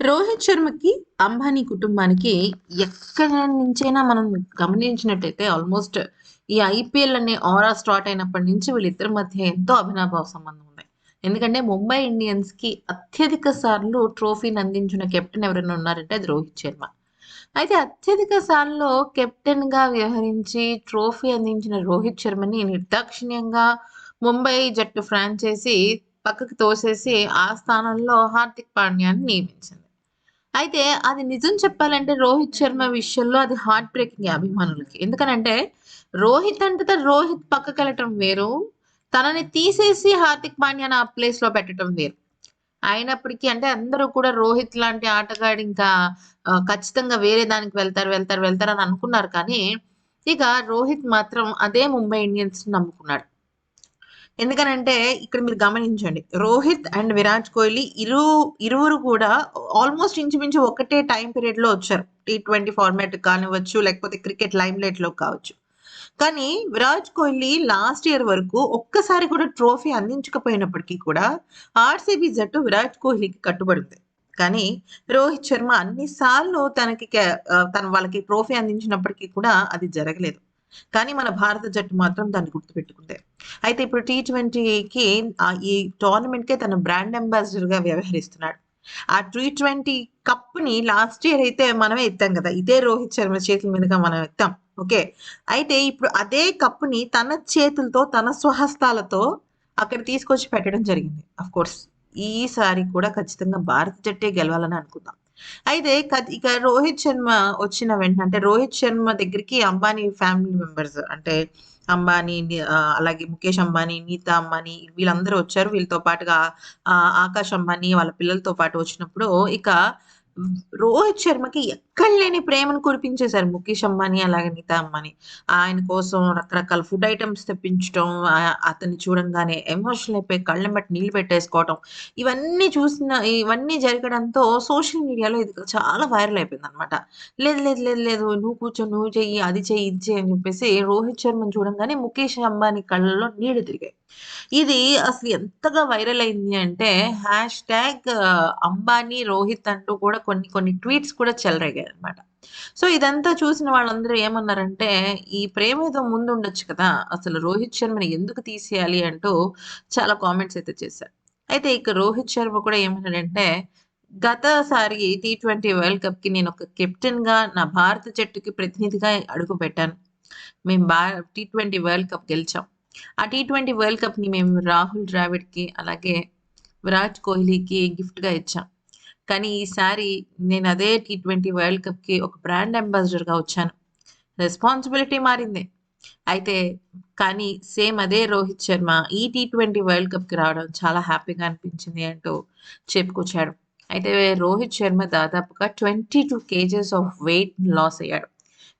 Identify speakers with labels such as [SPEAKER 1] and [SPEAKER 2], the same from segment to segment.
[SPEAKER 1] రోహిత్ శర్మకి అంబానీ కుటుంబానికి ఎక్కడి నుంచైనా మనం గమనించినట్టయితే ఆల్మోస్ట్ ఈ ఐపీఎల్ అనే ఆరా స్టార్ట్ అయినప్పటి నుంచి వీళ్ళిద్దరి మధ్య ఎంతో అభినాభావ సంబంధం ఉంది. ఎందుకంటే ముంబై ఇండియన్స్కి అత్యధిక సార్లు ట్రోఫీని అందించిన కెప్టెన్ ఎవరైనా ఉన్నారంటే అది రోహిత్ శర్మ. అయితే అత్యధిక సార్లు కెప్టెన్గా వ్యవహరించి ట్రోఫీ అందించిన రోహిత్ శర్మని నిర్దాక్షిణ్యంగా ముంబై జట్టు ఫ్రాంచైజీ పక్కకు తోసేసి ఆ స్థానంలో హార్దిక్ పాండ్యాన్ని నియమించింది. అయితే అది నిజం చెప్పాలంటే రోహిత్ శర్మ విషయంలో అది హార్ట్ బ్రేకింగ్ అభిమానులకి. ఎందుకనంటే రోహిత్ అంటే రోహిత్ పక్కకి వెళ్ళటం వేరు తనని తీసేసి హార్దిక్ పాండ్యాని ఆ ప్లేస్లో పెట్టడం వేరు. అయినప్పటికీ అంటే అందరూ కూడా రోహిత్ లాంటి ఆటగాడు ఇంకా ఖచ్చితంగా వేరే దానికి వెళ్తారు వెళ్తారు వెళ్తారు అని అనుకున్నారు కానీ ఇక రోహిత్ మాత్రం అదే ముంబై ఇండియన్స్ నమ్ముకున్నాడు. ఎందుకనంటే ఇక్కడ మీరు గమనించండి రోహిత్ అండ్ విరాట్ కోహ్లీ ఇరు ఇరువురు కూడా ఆల్మోస్ట్ ఇంచుమించు ఒకటే టైం పీరియడ్లో వచ్చారు. టీ ట్వంటీ ఫార్మాట్ కానివ్వచ్చు లేకపోతే క్రికెట్ లైమ్ లైట్లో కావచ్చు. కానీ విరాట్ కోహ్లీ లాస్ట్ ఇయర్ వరకు ఒక్కసారి కూడా ట్రోఫీ అందించకపోయినప్పటికీ కూడా ఆర్సీబీ జట్టు విరాట్ కోహ్లీకి కట్టుబడుతుంది. కానీ రోహిత్ శర్మ అన్నిసార్లు తనకి తన వాళ్ళకి ట్రోఫీ అందించినప్పటికీ కూడా అది జరగలేదు. కానీ మన భారత జట్టు మాత్రం దాన్ని గుర్తుపెట్టుకుంది అయితే ఇప్పుడు టీ ట్వంటీకి ఈ టోర్నమెంట్ కే తన బ్రాండ్ అంబాసిడర్గా వ్యవహరిస్తున్నాడు. ఆ టీ ట్వంటీ కప్ని లాస్ట్ ఇయర్ అయితే మనమే ఎత్తాం కదా. ఇదే రోహిత్ శర్మ చేతుల మీదుగా మనం ఎత్తాం. ఓకే? అయితే ఇప్పుడు అదే కప్పుని తన చేతులతో తన స్వహస్తాలతో అక్కడ తీసుకొచ్చి పెట్టడం జరిగింది. అఫ్ కోర్స్ ఈసారి కూడా ఖచ్చితంగా భారత జట్టే గెలవాలని అనుకుందాం. అయితే ఇక రోహిత్ శర్మ వచ్చిన వెంటనే అంటే రోహిత్ శర్మ దగ్గరికి అంబానీ ఫ్యామిలీ మెంబర్స్ అంటే అంబానీ అలాగే ముఖేష్ అంబానీ నీతా అంబానీ వీళ్ళందరూ వచ్చారు. వీళ్ళతో పాటుగా ఆ, ఆకాష్ అంబానీ వాళ్ళ పిల్లలతో పాటు వచ్చినప్పుడు ఇక రోహిత్ శర్మకి ఎక్కడ లేని ప్రేమను కురిపించేశారు ముఖేష్ అంబానీ అలాగే నీతా అంబానీ. ఆయన కోసం రకరకాల ఫుడ్ ఐటమ్స్ తెప్పించడం అతన్ని చూడంగానే ఎమోషనల్ అయిపోయి కళ్ళని బట్టి నీళ్ళు పెట్టేసుకోవటం ఇవన్నీ చూసిన ఇవన్నీ జరగడంతో సోషల్ మీడియాలో ఇది చాలా వైరల్ అయిపోయింది అనమాట లేదు లేదు లేదు లేదు నువ్వు కూర్చో నువ్వు చెయ్యి అది చెయ్యి ఇది చెయ్యి అని చెప్పేసి రోహిత్ శర్మని చూడంగానే ముఖేష్ అంబానీ కళ్ళల్లో నీళ్ళు తిరిగాయి. ఇది అసలు ఎంతగా వైరల్ అయింది అంటే హ్యాష్ ట్యాగ్ అంబానీ రోహిత్ అంటూ కూడా కొన్ని కొన్ని ట్వీట్స్ కూడా చెలరేగాయి అనమాట సో ఇదంతా చూసిన వాళ్ళందరూ ఏమన్నారంటే ఈ ప్రేమ ఏదో ముందు ఉండొచ్చు కదా అసలు రోహిత్ శర్మని ఎందుకు తీసేయాలి అంటూ చాలా కామెంట్స్ అయితే చేశారు. అయితే ఇక రోహిత్ శర్మ కూడా ఏమన్నాడంటే గతసారి టీ ట్వంటీ వరల్డ్ కప్కి నేను ఒక కెప్టెన్గా నా భారత జట్టుకి ప్రతినిధిగా అడుగు పెట్టాను మేము బా టీ ట్వంటీ వరల్డ్ కప్ గెలిచాం. ఆ టీ ట్వంటీ వరల్డ్ కప్ని మేము రాహుల్ ద్రావిడ్కి అలాగే విరాట్ కోహ్లీకి గిఫ్ట్గా ఇచ్చాం. కానీ ఈసారి నేను అదే టీ ట్వంటీ వరల్డ్ కప్కి ఒక బ్రాండ్ అంబాసిడర్గా వచ్చాను. రెస్పాన్సిబిలిటీ మారింది. అయితే కానీ సేమ్ అదే రోహిత్ శర్మ ఈ టీ ట్వంటీ వరల్డ్ కప్కి రావడం చాలా హ్యాపీగా అనిపించింది అంటూ చెప్పుకొచ్చాడు. అయితే రోహిత్ శర్మ దాదాపుగా twenty two kgs of weight loss అయ్యాడు.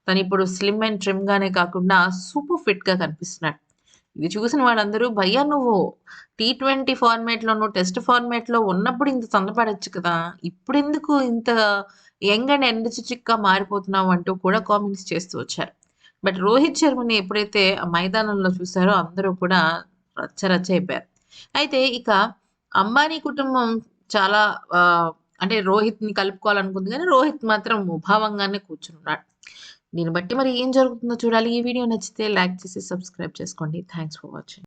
[SPEAKER 1] తను ఇప్పుడు స్లిమ్ అండ్ ట్రిమ్ గానే కాకుండా సూపర్ ఫిట్గా కనిపిస్తున్నాడు. ఇది చూసిన వాళ్ళందరూ భయ్యా నువ్వు టీ ట్వంటీ ఫార్మేట్లో నువ్వు టెస్ట్ ఫార్మేట్లో ఉన్నప్పుడు ఇంత తొందరపడచ్చు కదా ఇప్పుడు ఎందుకు ఇంత యంగ్ అండ్ ఎనర్జెటిక్గా మారిపోతున్నావు? అంటూ కూడా కామెంట్స్ చేస్తూ వచ్చారు. బట్ రోహిత్ శర్మని ఎప్పుడైతే మైదానంలో చూసారో అందరూ కూడా రచ్చ రచ్చ అయిపోయారు. అయితే ఇక అంబానీ కుటుంబం చాలా అంటే రోహిత్ని కలుపుకోవాలనుకుంది కానీ రోహిత్ మాత్రం ముభావంగానే కూర్చున్నాడు. దీన్ని బట్టి మరి ఏం జరుగుతుందో చూడాలి. ఈ వీడియో నచ్చితే లైక్ చేసి సబ్స్క్రైబ్ చేసుకోండి. Thanks for watching.